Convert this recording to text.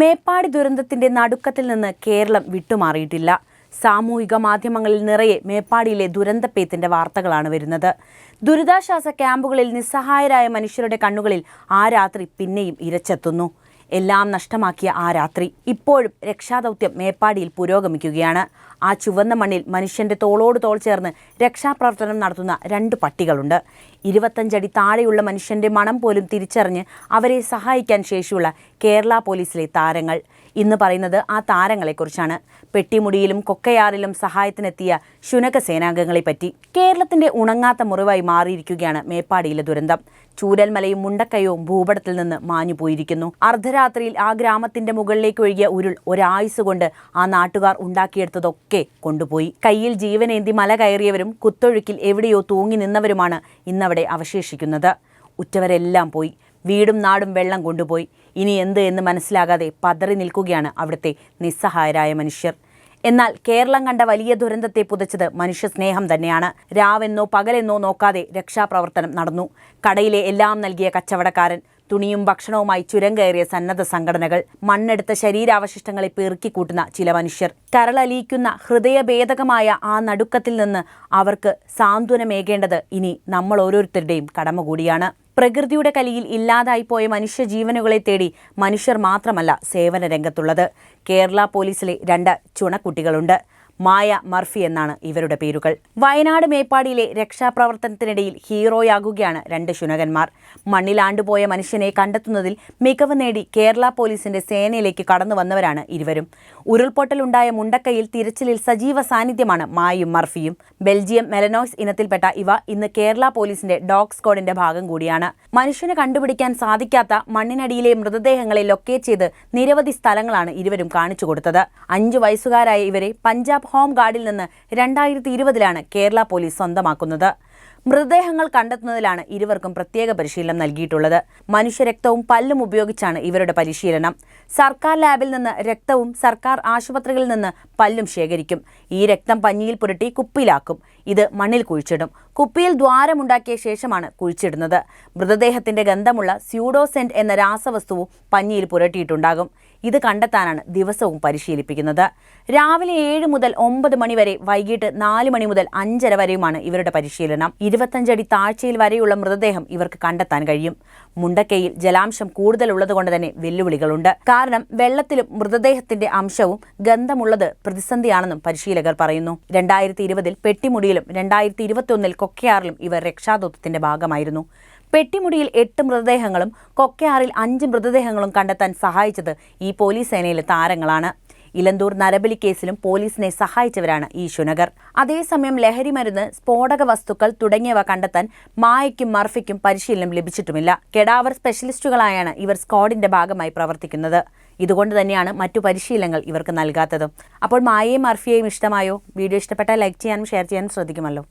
മേപ്പാടി ദുരന്തത്തിന്റെ നടുക്കത്തിൽ നിന്ന് കേരളം വിട്ടുമാറിയിട്ടില്ല. സാമൂഹിക മാധ്യമങ്ങളിൽ നിറയെ മേപ്പാടിയിലെ ദുരന്തപ്പേത്തിന്റെ വാർത്തകളാണ് വരുന്നത്. ദുരിതാശ്വാസ ക്യാമ്പുകളിൽ നിസ്സഹായരായ മനുഷ്യരുടെ കണ്ണുകളിൽ ആ രാത്രി പിന്നെയും ഇരച്ചെത്തുന്നു. എല്ലാം നഷ്ടമാക്കിയ ആ രാത്രി ഇപ്പോഴും രക്ഷാദൗത്യം മേപ്പാടിയിൽ പുരോഗമിക്കുകയാണ്. ആ ചുവന്ന മണ്ണിൽ മനുഷ്യന്റെ തോളോട് തോൾ ചേർന്ന് രക്ഷാപ്രവർത്തനം നടത്തുന്ന രണ്ട് പട്ടികളുണ്ട്. ഇരുപത്തഞ്ചടി താഴെയുള്ള മനുഷ്യന്റെ മണം പോലും തിരിച്ചറിഞ്ഞ് അവരെ സഹായിക്കാൻ ശേഷിയുള്ള കേരള പോലീസിലെ താരങ്ങൾ. ഇന്ന് പറയുന്നത് ആ താരങ്ങളെക്കുറിച്ചാണ്. പെട്ടിമുടിയിലും കൊക്കയാറിലും സഹായത്തിനെത്തിയ ശുനക സേനാംഗങ്ങളെപ്പറ്റി. കേരളത്തിന്റെ ഉണങ്ങാത്ത മുറിവായി മാറിയിരിക്കുകയാണ് മേപ്പാടിയിലെ ദുരന്തം. ചൂരൽമലയും മുണ്ടക്കയവും ഭൂപടത്തിൽ നിന്ന് മാഞ്ഞു പോയിരിക്കുന്നു. അർദ്ധരാത്രിയിൽ ആ ഗ്രാമത്തിന്റെ മുകളിലേക്ക് ഒഴുകിയ ഉരുൾ ഒരായുസ് കൊണ്ട് ആ നാട്ടുകാർ ഉണ്ടാക്കിയെടുത്തതൊക്കെ കൊണ്ടുപോയി. കയ്യിൽ ജീവനേന്തി മല കയറിയവരും കുത്തൊഴുക്കിൽ എവിടെയോ തൂങ്ങി നിന്നവരുമാണ് ഇന്നവിടെ അവശേഷിക്കുന്നത്. ഉറ്റവരെല്ലാം പോയി. വീടും നാടും വെള്ളം കൊണ്ടുപോയി. ഇനി എന്ത് എന്ന് മനസ്സിലാകാതെ പതറി നിൽക്കുകയാണ് അവിടുത്തെ നിസ്സഹായരായ മനുഷ്യർ. എന്നാൽ കേരളം കണ്ട വലിയ ദുരന്തത്തെ പുതച്ചത് മനുഷ്യസ്നേഹം തന്നെയാണ്. രാവെന്നോ പകലെന്നോ നോക്കാതെ രക്ഷാപ്രവർത്തനം നടന്നു. കടയിലെ എല്ലാം നൽകിയ കച്ചവടക്കാരൻ തുണിയും ഭക്ഷണവുമായി ചുരം കയറിയ സന്നദ്ധ സംഘടനകൾ മണ്ണെടുത്ത ശരീരാവശിഷ്ടങ്ങളെ പെറുക്കിക്കൂട്ടുന്ന ചില മനുഷ്യർ. കരളലിയിക്കുന്ന ഹൃദയഭേദകമായ ആ നടുക്കത്തിൽ നിന്ന് അവർക്ക് സാന്ത്വനമേകേണ്ടത് ഇനി നമ്മൾ ഓരോരുത്തരുടെയും കടമ കൂടിയാണ് പ്രകൃതിയുടെ കലിയിൽ ഇല്ലാതായി പോയ മനുഷ്യജീവനുകളെ തേടി മനുഷ്യർ മാത്രമല്ല സേവന രംഗത്തുള്ളത് കേരള പോലീസിലെ രണ്ട് ചുണക്കുട്ടികളുണ്ട്. മായ മർഫി എന്നാണ് ഇവരുടെ പേരുകൾ. വയനാട് മേപ്പാടിയിലെ രക്ഷാപ്രവർത്തനത്തിനിടയിൽ ഹീറോയാകുകയാണ് രണ്ട് ശുനകന്മാർ. മണ്ണിലാണ്ടുപോയ മനുഷ്യനെ കണ്ടെത്തുന്നതിൽ മികവ് നേടി കേരള പോലീസിന്റെ സേനയിലേക്ക് കടന്നു വന്നവരാണ് ഇരുവരും. ഉരുൾപൊട്ടലുണ്ടായ മുണ്ടക്കയിൽ തിരച്ചിലിൽ സജീവ സാന്നിധ്യമാണ് മായയും മർഫിയും. ബെൽജിയം മെലനോയ്സ് ഇനത്തിൽപ്പെട്ട ഇവ ഇന്ന് കേരള പോലീസിന്റെ ഡോഗ് സ്ക്വാഡിന്റെ ഭാഗം കൂടിയാണ്. മനുഷ്യനെ കണ്ടുപിടിക്കാൻ സാധിക്കാത്ത മണ്ണിനടിയിലെ മൃതദേഹങ്ങളെ ലൊക്കേറ്റ് ചെയ്ത് നിരവധി സ്ഥലങ്ങളാണ് ഇരുവരും കാണിച്ചു കൊടുത്തത്. അഞ്ചു വയസ്സുകാരായ ഇവരെ പഞ്ചാബ് ഹോം ഗാർഡിൽ നിന്ന് രണ്ടായിരത്തി ഇരുപതിലാണ് കേരള പോലീസ് സ്വന്തമാക്കുന്നത്. മൃതദേഹങ്ങൾ കണ്ടെത്തുന്നതിലാണ് ഇരുവർക്കും പ്രത്യേക പരിശീലനം നൽകിയിട്ടുള്ളത്. മനുഷ്യരക്തവും പല്ലും ഉപയോഗിച്ചാണ് ഇവരുടെ പരിശീലനം. സർക്കാർ ലാബിൽ നിന്ന് രക്തവും സർക്കാർ ആശുപത്രികളിൽ നിന്ന് പല്ലും ശേഖരിക്കും. ഈ രക്തം പഞ്ഞിയിൽ പുരട്ടി കുപ്പിയിലാക്കും. ഇത് മണ്ണിൽ കുഴിച്ചിടും. കുപ്പിയിൽ ദ്വാരമുണ്ടാക്കിയ ശേഷമാണ് കുഴിച്ചിടുന്നത്. മൃതദേഹത്തിന്റെ ഗന്ധമുള്ള സ്യൂഡോസെന്റ് എന്ന രാസവസ്തുവും പഞ്ഞിയിൽ പുരട്ടിയിട്ടുണ്ടാകും. ഇത് കണ്ടെത്താനാണ് ദിവസവും പരിശീലിപ്പിക്കുന്നത്. രാവിലെ ഏഴ് മുതൽ ഒമ്പത് മണിവരെ വൈകിട്ട് നാല് മണി മുതൽ അഞ്ചര വരെയുമാണ് ഇവരുടെ പരിശീലനം. ഇരുപത്തഞ്ചടി താഴ്ചയിൽ വരെയുള്ള മൃതദേഹം ഇവർക്ക് കണ്ടെത്താൻ കഴിയും. മുണ്ടക്കയിൽ ജലാംശം കൂടുതലുള്ളതുകൊണ്ട് തന്നെ വെല്ലുവിളികളുണ്ട്. കാരണം വെള്ളത്തിലും മൃതദേഹത്തിന്റെ അംശവും ഗന്ധമുള്ളത് പ്രതിസന്ധിയാണെന്നും പരിശീലകർ പറയുന്നു. രണ്ടായിരത്തി ഇരുപതിൽ പെട്ടിമുടിയിലും രണ്ടായിരത്തി ഇരുപത്തിയൊന്നിൽ കൊക്കയാറിലും ഇവർ രക്ഷാദൗത്യത്തിന്റെ ഭാഗമായിരുന്നു. പെട്ടിമുടിയിൽ എട്ട് മൃതദേഹങ്ങളും കൊക്കയാറിൽ അഞ്ച് മൃതദേഹങ്ങളും കണ്ടെത്താൻ സഹായിച്ചത് ഈ പോലീസ് സേനയിലെ താരങ്ങളാണ്. ഇലന്തൂർ നരബലി കേസിലും പോലീസിനെ സഹായിച്ചവരാണ് ഈ ശുനകർ. അതേസമയം ലഹരി മരുന്ന് സ്ഫോടക വസ്തുക്കൾ തുടങ്ങിയവ കണ്ടെത്താൻ മായയ്ക്കും മർഫിക്കും പരിശീലനം ലഭിച്ചിട്ടുമില്ല. കെടാവർ സ്പെഷ്യലിസ്റ്റുകളായാണ് ഇവർ സ്ക്വാഡിന്റെ ഭാഗമായി പ്രവർത്തിക്കുന്നത്. ഇതുകൊണ്ട് തന്നെയാണ് മറ്റു പരിശീലനങ്ങൾ ഇവർക്ക് നൽകാത്തത്. അപ്പോൾ മായയും മർഫിയെയും ഇഷ്ടമായോ? വീഡിയോ ഇഷ്ടപ്പെട്ടാൽ ലൈക്ക് ചെയ്യാനും ഷെയർ ചെയ്യാനും ശ്രദ്ധിക്കുമല്ലോ.